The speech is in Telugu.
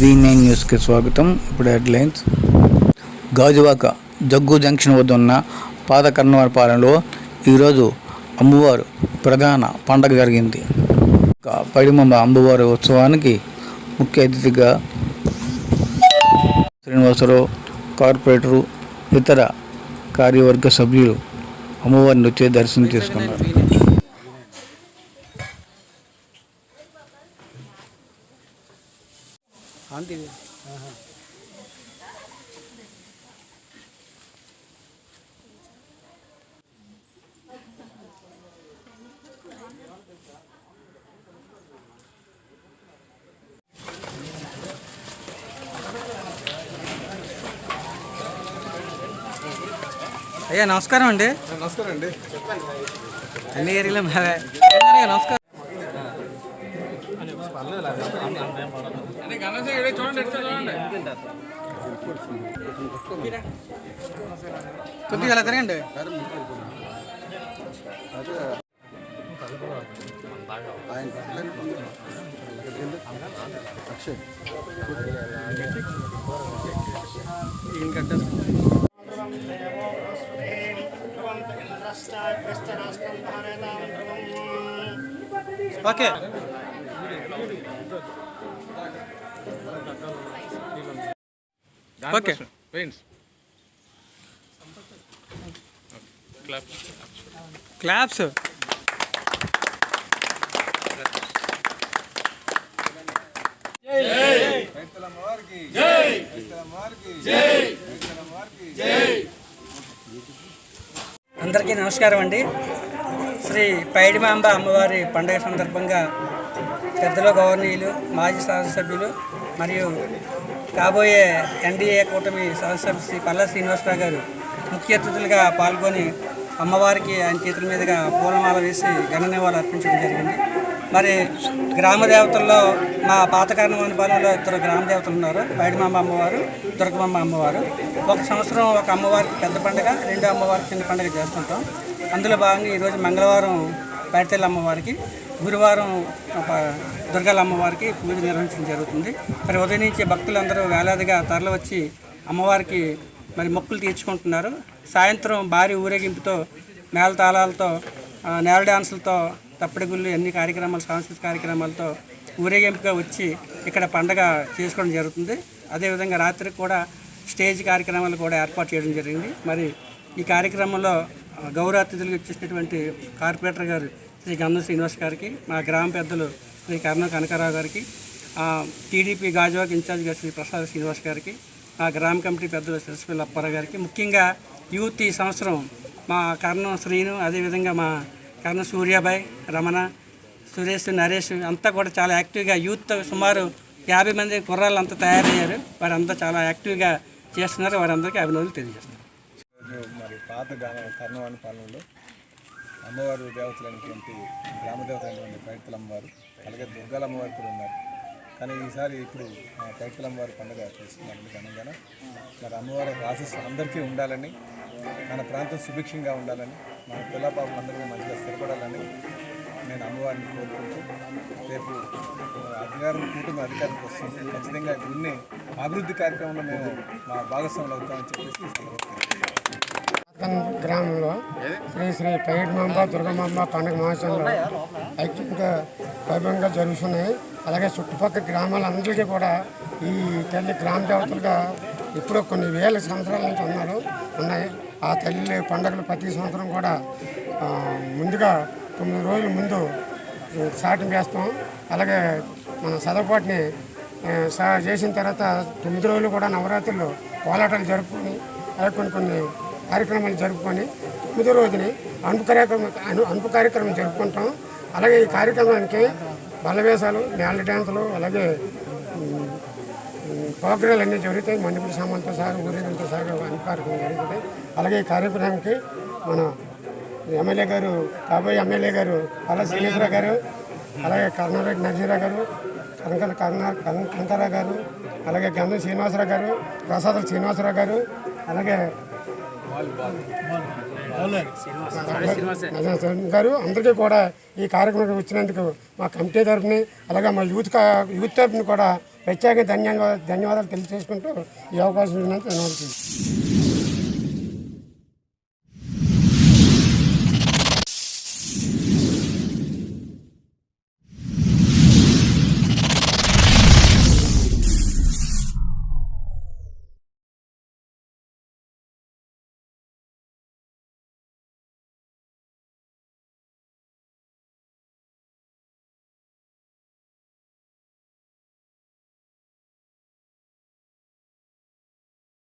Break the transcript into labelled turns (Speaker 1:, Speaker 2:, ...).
Speaker 1: జీ నైన్ న్యూస్కి స్వాగతం. ఇప్పుడు హెడ్లైన్స్. గాజువాక జగ్గు జంక్షన్ వద్ద ఉన్న పాత కన్నవరపాలెంలో ఈరోజు అమ్మవారు ప్రధాన పండగ జరిగింది. ఇక పడిమంబ అమ్మవారి ఉత్సవానికి ముఖ్య అతిథిగా శ్రీనివాసరావు కార్పొరేటరు ఇతర కార్యవర్గ సభ్యులు అమ్మవారిని వచ్చి దర్శనం చేసుకున్నారు.
Speaker 2: అయ్యా నమస్కారం అండి.
Speaker 3: నమస్కారం అండి.
Speaker 2: అన్ని ఏరియాలో నమస్కారం కొద్దిగా ఇలా తిరగండి ఈయన కట్టేస్తాం ఓకే ఓకే
Speaker 3: పెయింట్స్
Speaker 2: క్లాప్స్ అందరికీ నమస్కారం అండి. శ్రీ పైడిమాంబ అమ్మవారి పండుగ సందర్భంగా పెద్దలు గవర్నీయులు మాజీ శాసనసభ్యులు మరియు కాబోయే ఎన్డీఏ కూటమి సదస్సులు శ్రీ పల్లా శ్రీనివాసరావు గారు ముఖ్య అతిథులుగా పాల్గొని అమ్మవారికి ఆయన చేతుల మీదుగా పూలమాల వేసి ఘన నివాళులు అర్పించడం జరిగింది. మరి గ్రామ దేవతల్లో మా పాతకారణమైన పాలనలో ఇద్దరు గ్రామ దేవతలు ఉన్నారు. పైడిమాంబ అమ్మవారు దుర్గమాంబ అమ్మవారు. ఒక సంవత్సరం ఒక అమ్మవారికి పెద్ద పండుగ రెండో అమ్మవారికి చిన్న పండుగ చేస్తుంటాం. అందులో భాగంగా ఈరోజు మంగళవారం బయటతెల్లి అమ్మవారికి గురువారం దుర్గాల అమ్మవారికి పూజ నిర్వహించడం జరుగుతుంది. మరి ఉదయం నుంచి భక్తులందరూ వేలాదిగా తరలి వచ్చి అమ్మవారికి మరి మొక్కులు తీర్చుకుంటున్నారు. సాయంత్రం భారీ ఊరేగింపుతో మేళతాళాలతో నేల డాన్సులతో తప్పిడిగుళ్ళు అన్ని కార్యక్రమాలు సాంస్కృతిక కార్యక్రమాలతో ఊరేగింపుగా వచ్చి ఇక్కడ పండగ చేసుకోవడం జరుగుతుంది. అదేవిధంగా రాత్రికి కూడా స్టేజ్ కార్యక్రమాలు కూడా ఏర్పాటు చేయడం జరిగింది. మరి ఈ కార్యక్రమంలో గౌరవ అతిథులుగా వచ్చేసినటువంటి కార్పొరేటర్ గారు శ్రీ గంధం శ్రీనివాస్ గారికి మా గ్రామ పెద్దలు శ్రీ కర్ణ కనకారావు గారికి టీడీపీ గాజువాక్ ఇన్ఛార్జ్ శ్రీ ప్రసాద్ శ్రీనివాస్ గారికి మా గ్రామ కమిటీ పెద్దలు సిరసిపల్లి అప్పారావు గారికి ముఖ్యంగా యూత్ ఈ సంవత్సరం మా కర్ణం శ్రీను అదేవిధంగా మా కర్ణం సూర్యాబాయ్ రమణ సురేష్ నరేష్ అంతా కూడా చాలా యాక్టివ్గా యూత్ సుమారు యాభై మంది కుర్రాళ్ళు అంతా తయారయ్యారు. వారంతా చాలా యాక్టివ్గా చేస్తున్నారు. వారందరికీ అభినందనలు తెలియజేస్తున్నారు
Speaker 3: మరి పాత గ్రామ కర్ణవాణి పాలనలో అమ్మవారు దేవతలైనటువంటి గ్రామ దేవత అయినటువంటి పైడితల అమ్మవారు అలాగే దుర్గాల అమ్మవారు కూడా ఉన్నారు. కానీ ఈసారి ఇప్పుడు ఆ పైడితల అమ్మవారి పండుగ చేస్తున్నారండి ఘనంగా మరి అమ్మవారి ఆశీస్సు అందరికీ ఉండాలని మన ప్రాంతం సుభిక్షంగా ఉండాలని మన పిల్ల అందరికీ మంచిగా స్థిరపడాలని నేను అమ్మవారిని కోరుకుంటూ రేపు అధికారం కూటమి అధికారికి వస్తుంది. ఖచ్చితంగా ఇన్ని అభివృద్ధి కార్యక్రమంలో మేము మా భాగస్వాములు అవుతామని చెప్పేసి
Speaker 4: గ్రామంలో శ్రీ శ్రీ పైడిమాంబ దుర్గమాంబ పండుగ మహోత్సవంలో ఐక్యంగా వైభవంగా జరుగుతున్నాయి. అలాగే చుట్టుపక్కల గ్రామాలందరికీ కూడా ఈ తల్లి గ్రామ దేవతలుగా ఇప్పుడు కొన్ని వేల సంవత్సరాల నుంచి ఉన్నారు ఉన్నాయి. ఆ తల్లి పండుగలు ప్రతి సంవత్సరం కూడా ముందుగా తొమ్మిది రోజుల ముందు స్టార్టింగ్ చేస్తాం. అలాగే మన చదవపాటిని సా చేసిన తర్వాత తొమ్మిది రోజులు కూడా నవరాత్రులు కోలాటాలు జరుపుకొని అలాగే కొన్ని కొన్ని కార్యక్రమాలు జరుపుకొని తొమ్మిదో రోజుని అనుపు కార్యక్రమం అను అనుపు కార్యక్రమం జరుపుకుంటాం. అలాగే ఈ కార్యక్రమానికి బలవేశాలు నేల డ్యాన్సులు అలాగే ప్రోగ్రాలు అన్నీ జరుగుతాయి. మందుపురి సామాన్తో సహా ఊరేగింపుతో సహా అన్ని కార్యక్రమం జరుగుతాయి. అలాగే ఈ కార్యక్రమానికి మన ఎమ్మెల్యే గారు కాబోయే ఎమ్మెల్యే గారు పల్ల శ్రీనివాసరావు గారు అలాగే కర్ణారెడ్డి నరసింహరావు గారు కనక కర్ణ కనకరావు గారు అలాగే గంధం శ్రీనివాసరావు గారు ప్రసాదం శ్రీనివాసరావు గారు అలాగే గారు అందరికీ కూడా ఈ కార్యక్రమానికి వచ్చినందుకు మా కమిటీ తరఫుని అలాగే మా యూత్ కా- యూత్ తరఫుని కూడా ప్రత్యేక ధన్యవాదాలు ధన్యవాదాలు తెలియజేసుకుంటూ ఈ అవకాశం ఇచ్చినందుకు ధన్యవాదాలు.